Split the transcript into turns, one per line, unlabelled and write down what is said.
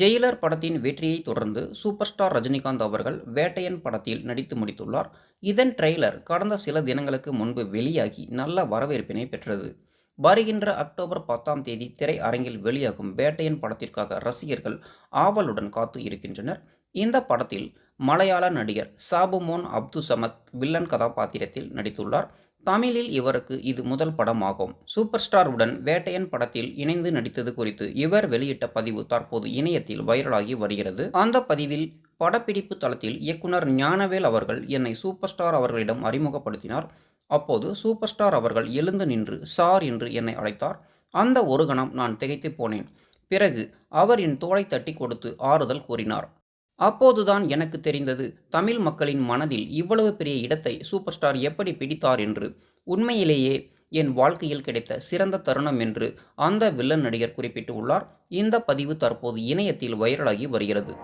Jailer படத்தின் வெற்றியை தொடர்ந்து சூப்பர் ஸ்டார் ரஜினிகாந்த் அவர்கள் வேட்டையன் படத்தில் நடித்து முடித்துள்ளார். இதன் ட்ரெய்லர் கடந்த சில தினங்களுக்கு முன்பு வெளியாகி நல்ல வரவேற்பினை பெற்றது. வருகின்ற அக்டோபர் பத்தாம் தேதி திரை அரங்கில் வெளியாகும் வேட்டையன் படத்திற்காக ரசிகர்கள் ஆவலுடன் காத்து இருக்கின்றனர். இந்த படத்தில் மலையாள நடிகர் சாபுமோன் அப்து சமத் வில்லன் கதாபாத்திரத்தில் நடித்துள்ளார். தமிழில் இவருக்கு இது முதல் படமாகும். சூப்பர் ஸ்டாருடன் வேட்டையன் படத்தில் இணைந்து நடித்தது குறித்து இவர் வெளியிட்ட பதிவு தற்போது இணையத்தில் வைரலாகி வருகிறது. அந்த பதிவில் படப்பிடிப்பு தளத்தில் இயக்குனர் ஞானவேல் அவர்கள் என்னை சூப்பர் ஸ்டார் அவர்களிடம் அறிமுகப்படுத்தினார். அப்போது சூப்பர் ஸ்டார் அவர்கள் எழுந்து நின்று சார் என்று என்னை அழைத்தார். அந்த ஒரு கணம் நான் திகைத்து போனேன். பிறகு அவர் என் தோளை தட்டி கொடுத்து ஆறுதல் கூறினார். அப்போதுதான் எனக்கு தெரிந்தது தமிழ் மக்களின் மனதில் இவ்வளவு பெரிய இடத்தை சூப்பர் ஸ்டார் எப்படி பிடித்தார் என்று. உண்மையிலேயே என் வாழ்க்கையில் கிடைத்த சிறந்த தருணம் என்று அந்த வில்லன் நடிகர் குறிப்பிட்டு உள்ளார் இந்த பதிவு தற்போது இணையத்தில் வைரலாகி வருகிறது.